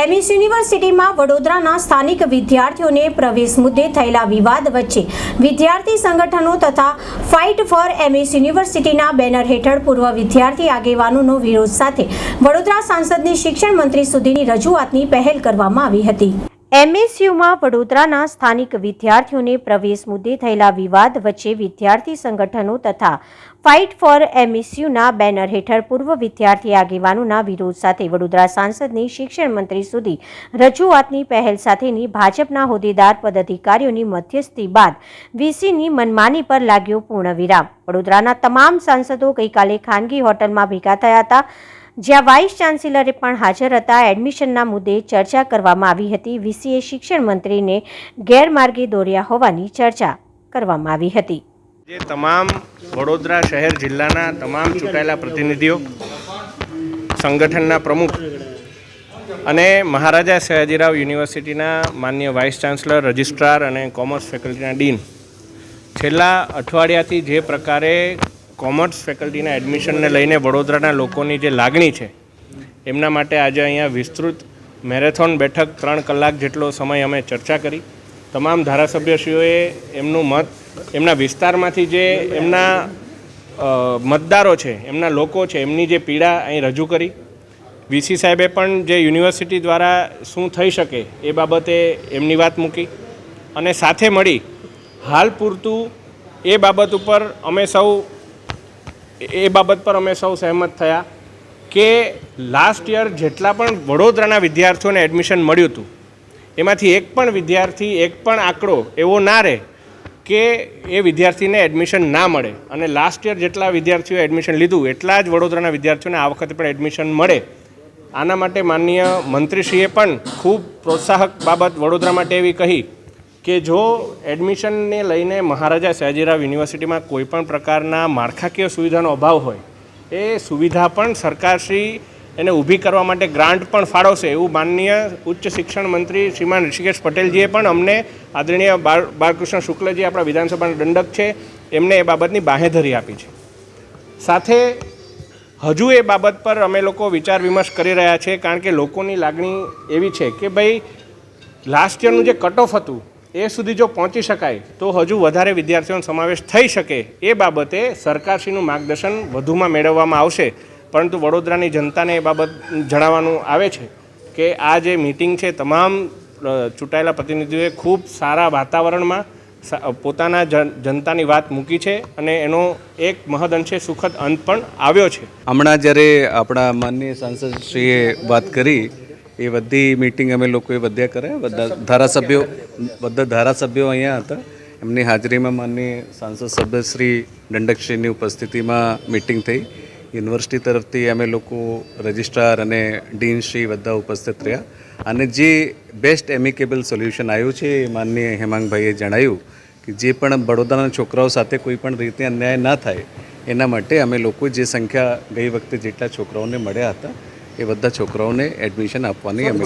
MS યુનિવર્સિટીમાં વડોદરાના સ્થાનિક વિદ્યાર્થીઓને પ્રવેશ મુદ્દે થયેલા વિવાદ વચ્ચે વિદ્યાર્થી સંગઠનો તથા ફાઇટ ફોર એમએસ યુનિવર્સિટીના બેનર હેઠળ પૂર્વ વિદ્યાર્થી આગેવાનોનો વિરોધ સાથે વડોદરા સાંસદની શિક્ષણ મંત્રી સુધીની રજૂઆતની પહેલ કરવામાં આવી હતી. એમએસયુમાં વડોદરાના સ્થાનિક વિદ્યાર્થીઓને પ્રવેશ મુદ્દે થયેલા વિવાદ વચ્ચે વિદ્યાર્થી સંગઠનો તથા ફાઇટ ફોર એમએસયુના બેનર હેઠળ પૂર્વ વિદ્યાર્થી આગેવાનોના વિરોધ સાથે વડોદરા સાંસદની શિક્ષણ મંત્રી સુધી રજૂઆતની પહેલ સાથેની ભાજપના હોદ્દેદાર પદાધિકારીઓની મધ્યસ્થી બાદ વીસીની મનમાની પર લાગ્યો પૂર્ણવિરામ વડોદરાના તમામ સાંસદો ગઈકાલે ખાનગી હોટલમાં ભેગા થયા હતા. જ્યાં વાઇસ ચાન્સેલરે પણ હાજર હતા. એડમિશનના મુદ્દે ચર્ચા કરવામાં આવી હતી. વીસીએ શિક્ષણ મંત્રીને ગેરમાર્ગે દોર્યા હોવાની ચર્ચા કરવામાં આવી હતી. જે તમામ વડોદરા શહેર જિલ્લાના તમામ ચૂંટાયેલા પ્રતિનિધિઓ, સંગઠનના પ્રમુખ અને મહારાજા સયાજીરાવ યુનિવર્સિટીના માન્ય વાઇસ ચાન્સલર, રજિસ્ટ્રાર અને કોમર્સ ફેકલ્ટીના ડીન છેલ્લા અઠવાડિયાથી જે પ્રકારે કોમર્સ ફેકલ્ટીના એડમિશનને લઈને વડોદરાના લોકોની જે લાગણી છે, એમના માટે આજે અહીંયા વિસ્તૃત મેરેથોન બેઠક ત્રણ કલાક જેટલો સમય અમે ચર્ચા કરી. તમામ ધારાસભ્યશ્રીઓએ એમનું મત, એમના વિસ્તારમાંથી જે એમના મતદારો છે, એમના લોકો છે, એમની જે પીડા અહીં રજૂ કરી. વીસી સાહેબે પણ જે યુનિવર્સિટી દ્વારા શું થઈ શકે એ બાબતે એમની વાત મૂકી અને સાથે મળી હાલ પૂરતું એ બાબત ઉપર અમે સૌ એ બાબત પર અમે સૌ સહેમત થયા કે લાસ્ટ યર જેટલા પણ વડોદરાના વિદ્યાર્થીઓને એડમિશન મળ્યું હતું, એમાંથી એક પણ વિદ્યાર્થી, એક પણ આંકડો એવો ના રહે કે એ વિદ્યાર્થીને એડમિશન ના મળે. અને લાસ્ટ યર જેટલા વિદ્યાર્થીઓએ એડમિશન લીધું, એટલા જ વડોદરાના વિદ્યાર્થીઓને આ વખતે પણ એડમિશન મળે. આના માટે માનનીય મંત્રીશ્રીએ પણ ખૂબ પ્રોત્સાહક બાબત વડોદરા માટે એવી કહી કે જો એડમિશનને લઈને મહારાજા સયાજીરાવ યુનિવર્સિટીમાં કોઈ પણ પ્રકારના માળખાકીય સુવિધાનો અભાવ હોય, એ સુવિધા પણ સરકારશ્રી એને ઊભી કરવા માટે ગ્રાન્ટ પણ ફાળવશે એવું માનનીય ઉચ્ચ શિક્ષણ મંત્રી શ્રીમાન ઋષિકેશ પટેલજીએ પણ અમને આદરણીય બાળ બાળકૃષ્ણ શુક્લજી આપણા વિધાનસભાના દંડક છે, એમને એ બાબતની બાહેધરી આપી છે. સાથે હજુ એ બાબત પર અમે લોકો વિચાર વિમર્શ કરી રહ્યા છે કારણ કે લોકોની લાગણી એવી છે કે ભાઈ લાસ્ટ યરનું જે કટ ઓફ હતું એ સુધી જો પહોંચી શકાય, તો હજુ વધારે વિદ્યાર્થીઓનો સમાવેશ થઈ શકે એ બાબતે સરકારશ્રીનું માર્ગદર્શન વધુમાં મેળવવામાં આવશે. પરંતુ વડોદરાની જનતાને એ બાબત જણાવવાનું આવે છે કે આ જે મિટિંગ છે, તમામ ચૂંટાયેલા પ્રતિનિધિઓએ ખૂબ સારા વાતાવરણમાં પોતાના જનતાની વાત મૂકી છે અને એનો એક મહદઅંશે સુખદ અંત પણ આવ્યો છે. હમણાં જ્યારે આપણા માનનીય સાંસદશ્રીએ વાત કરી એ બધી મિટિંગ અમે લોકોએ બધા કર્યા બધા ધારાસભ્યો બધા ધારાસભ્યો અહીંયા હતા. એમની હાજરીમાં માનની સાંસદ સભ્ય શ્રી દંડકશ્રીની ઉપસ્થિતિમાં મિટિંગ થઈ. યુનિવર્સિટી તરફથી અમે લોકો રજિસ્ટ્રાર અને ડીનશ્રી બધા ઉપસ્થિત રહ્યા. અને જે બેસ્ટ એમિકેબલ સોલ્યુશન આવ્યું છે એ માનનીય હેમાંગભાઈએ જણાવ્યું કે જે પણ બડોદરાના છોકરાઓ સાથે કોઈ પણ રીતે અન્યાય ના થાય, એના માટે અમે લોકો જે સંખ્યા ગઈ વખતે જેટલા છોકરાઓને મળ્યા હતા એ બધા છોકરાઓને એડમિશન આપવાની અમે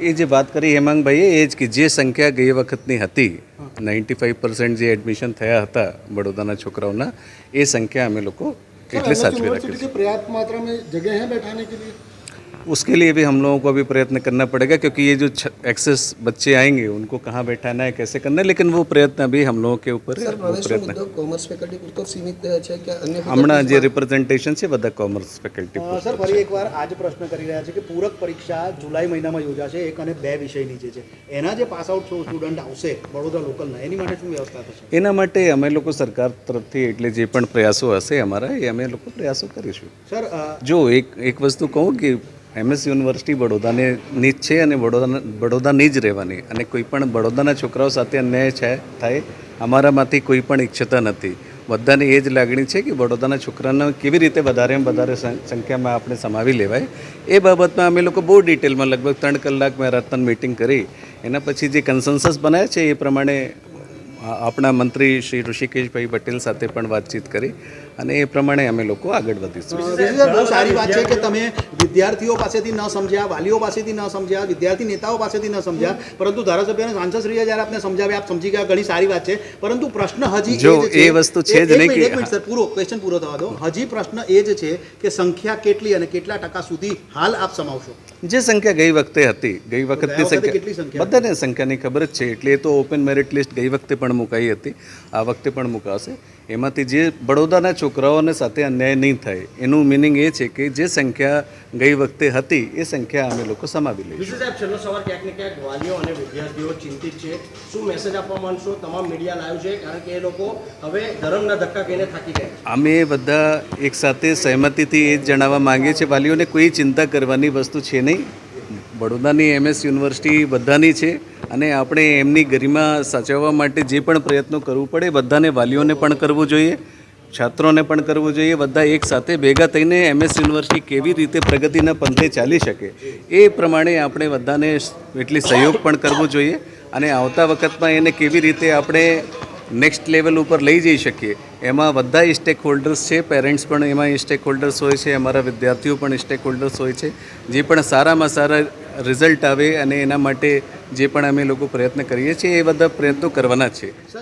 એ જે વાત કરી હેમાંગભાઈએ એ જ કે જે સંખ્યા ગઈ વખતની હતી નાઇન્ટી ફાઇવ પર્સન્ટ જે એડમિશન થયા હતા વડોદરાના છોકરાઓના એ સંખ્યા અમે લોકો એટલે સાચવી રાખીએ પ્રયાસ માત્રા જગ્યા હે બેઠાને કે उसके लिए भी हम लोगों को अभी प्रयत्न करना पड़ेगा क्योंकि ये जो एक्सेस बच्चे आएंगे उनको कहाँ बैठाना है कैसे करना है लेकिन वो प्रयत्न अभी हम लोगों के ऊपर है वो प्रयत्न મુદ્દો કોમર્સ ફેકલ્ટી પૂરતો જ સીમિત છે કે અન્ય હમણાં જે રિપ્રેઝન્ટેશન છે બધા કોમર્સ ફેકલ્ટી અ, સર ફરી એકવાર આ જ પ્રશ્ન કરી રહ્યા છે કે પૂરક પરીક્ષા જુલાઈ મહિનામાં યોજાશે એક અને બે વિષયની જે છે એના જે પાસ આઉટ સ્ટુડન્ટ આવશે વડોદરા લોકલના એની માટે શું વ્યવસ્થા થશે એના માટે અમે લોકો સરકાર તરફથી એટલે જે પણ પ્રયાસો હશે અમારા એ અમે લોકો પ્રયાસો કરીશું સર અ, જો એક એક વસ્તુ કહું કે એમએસ યુનિવર્સિટી બડોદાને ની જ છે અને બડોદા બડોદાની જ રહેવાની. અને કોઈ પણ બડોદાના છોકરાઓ સાથે અન્યાય છે, થાય, અમારામાંથી કોઈ પણ ઈચ્છતા નથી. બધાને એ જ લાગણી છે કે બડોદાના છોકરાને કેવી રીતે વધારે સં- સંખ્યામાં આપણે સમાવી લેવાય. એ બાબતમાં અમે લોકો બહુ ડિટેલમાં લગભગ ત્રણ કલાક મેરાથન મિટિંગ કરી. એના પછી જે કન્સન્સસ બનાવ્યા છે એ પ્રમાણે આપણા મંત્રી શ્રી ઋષિકેશભાઈ પટેલ સાથે પણ વાતચીત કરી. અને એ પ્રમાણે અમે લોકો આગળ વધીશું. બહુ સારી વાત છે કે તમે વિદ્યાર્થીઓ પાસેથી ન સમજ્યા વાલીઓ પાસેથી ન સમજ્યા વિદ્યાર્થી નેતાઓ પાસેથી ન સમજ્યા પરંતુ ધારાસભ્ય અને સાંસદશ્રીએ જ્યારે આપને સમજાવ્યા આપ સમજી ગયા ઘણી સારી વાત છે. પરંતુ પ્રશ્ન હજી જો એ વસ્તુ છે જ નહીં કે- સર પૂરો ક્વેશ્ચન પૂરો થવા દો. હજી પ્રશ્ન એ જ છે કે સંખ્યા કેટલી અને કેટલા ટકા સુધી હાલ આપ સમાવશો? જે સંખ્યા ગઈ વખતે હતી ગઈ વખતની સંખ્યા બધાને સંખ્યાની ખબર જ છે એટલે એ તો ઓપન મેરિટ લિસ્ટ ગઈ વખતે પણ મુકાઈ હતી આ વખતે પણ મુકાશે. એમાંથી જે બડોદાના છોકરાઓને સાથે અન્યાય નહીં થાય એનું મિનિંગ એ છે કે જે સંખ્યા ગઈ વખતે હતી એ સંખ્યા અમે લોકો સમાવી લઈએ સાહેબ છેલ્લો સવાલ ક્યાંક ને ક્યાંક વાલીઓ અને વિદ્યાર્થીઓ ચિંતિત છે. શું મેસેજ આપવા માંગશો? તમામ મીડિયા લાવ્યું છે કારણ કે એ લોકો હવે ધર્મના ધક્કા કહીને થાકી ગયા અમે બધા એક સાથે સહેમતિથી એ જણાવવા માંગીએ છીએ વાલીઓને કોઈ ચિંતા કરવાની વસ્તુ છે નહીં. બડોદાની એમએસ યુનિવર્સિટી બધાની છે અને આપણે એમની ગરિમા સાચવવા માટે જે પણ પ્રયત્નો કરવું પડે, બધાને, વાલીઓને પણ કરવું જોઈએ, છાત્રોને પણ કરવું જોઈએ, બધા એક સાથે ભેગા થઈને એમએસ યુનિવર્સિટી કેવી રીતે પ્રગતિના પંથે ચાલી શકે એ પ્રમાણે આપણે બધાને એટલી સહયોગ પણ કરવો જોઈએ અને આવતા વખતમાં એને કેવી રીતે આપણે નેક્સ્ટ લેવલ ઉપર લઈ જઈ શકીએ. એમાં બધા સ્ટેક હોલ્ડર્સ છે પેરેન્ટ્સ પણ એમાં સ્ટેક હોલ્ડર્સ હોય છે, અમારા વિદ્યાર્થીઓ પણ સ્ટેક હોલ્ડર્સ હોય છે, જે પણ સારામાં સારા રિઝલ્ટ આવે અને એના માટે જે પણ અમે લોકો પ્રયત્ન કરીએ છીએ એ બધા પ્રયત્નો કરવાના છે.